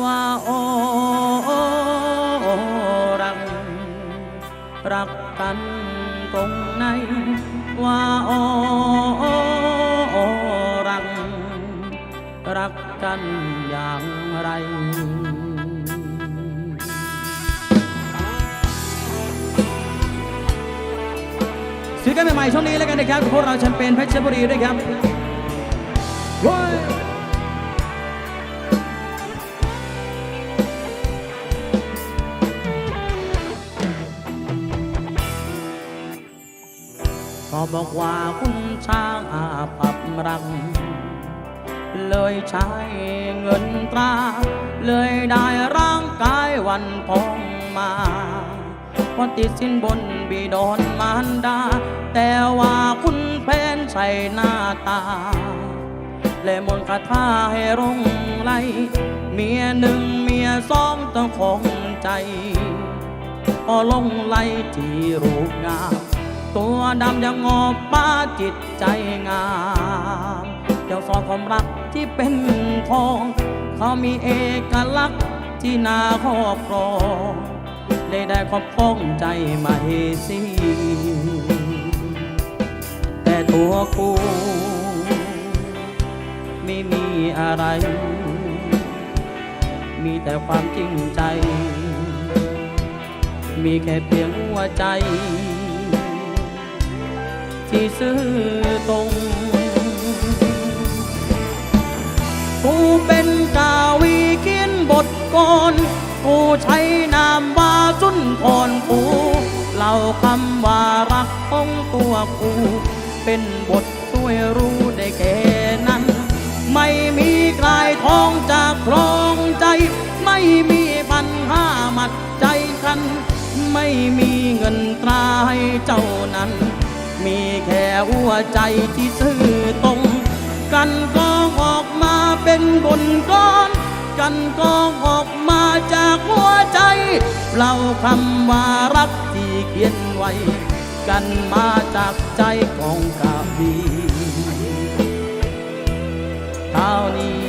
ว่าโอรัก รักกันตรงไหนว่าโอรัก รักกันอย่างไรซื้อกันใหม่ๆช่วงนี้แล้วกันนะครับกับพวกเราแชมเปญเพชรบุรีด้วยครับว้ย ก็บอกว่าคุณช้างอาภัพรักเลยใช้เงินตรา เลยได้ร่างกายวันพองมาเพราะติดสินบนบิดอนมารดา แต่ว่าคุณแผนใส่หน้าตา และมนคาถาให้รงไหลเมียหนึ่งเมียสองต้องคงใจพอลงไหลที่รูปงาม ตัวดำยังงอบป้าจิตใจงามยังสอนความรักที่เป็นทอง เขามีเอกลักษณ์ที่น่าครอบครองได้ได้ครอบครองใจมาเฮสีแต่ตัวกูไม่มีอะไร มีแต่ความจริงใจ มีแค่เพียงหัวใจ ที่ซื่อตรง กูเป็นกาวีเขียนบทกรกูใช้นามว่าสุนทรกูเล่าคำว่ารักของตัวกู เป็นบทช่วยรู้ได้แค่นั้น ไม่มีใครท้องจากครองใจ ไม่มีปัญหามัดใจกัน ไม่มีเงินตราให้เจ้านั้น มีแค่หัวใจที่ซื่อตรงกันกองออกมาเป็นบนก้อน กันกองออกมาจากหัวใจ เราคำว่ารักที่เขียนไว้ กันมาจากใจของกาบีเท่านี้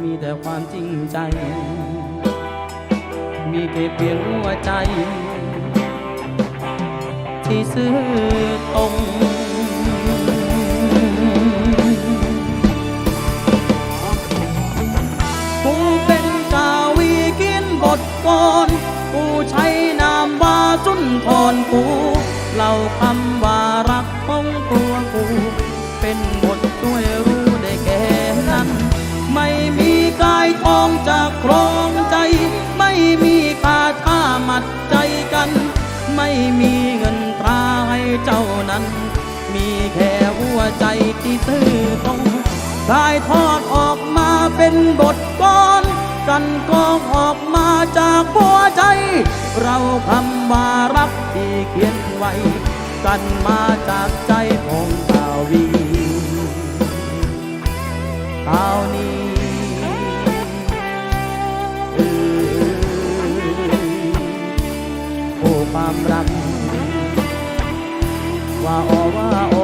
มีแต่ความจริงใจ มีแค่เพียงหัวใจ ที่ซื่อตรงกูเป็นกาวีเขียนบทกรกูใช้นามว่าสุนทรกูเล่าคำว่า เจ้านั้น มีแค่หัวใจที่ซื่อตรงถ่ายทอดออกมาเป็นบทกรกันกองออกมาจากหัวใจ เราคำว่ารักที่เขียนไว้กันมาจากใจของกาวีเท่านี้เออโอ้ความรัก ว่าโอว่าโอ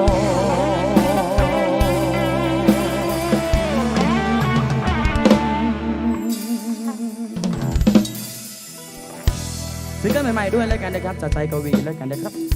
ซิงเกิลใหม่ๆด้วยแล้วกันนะครับจากใจกวีแล้วกันนะครับ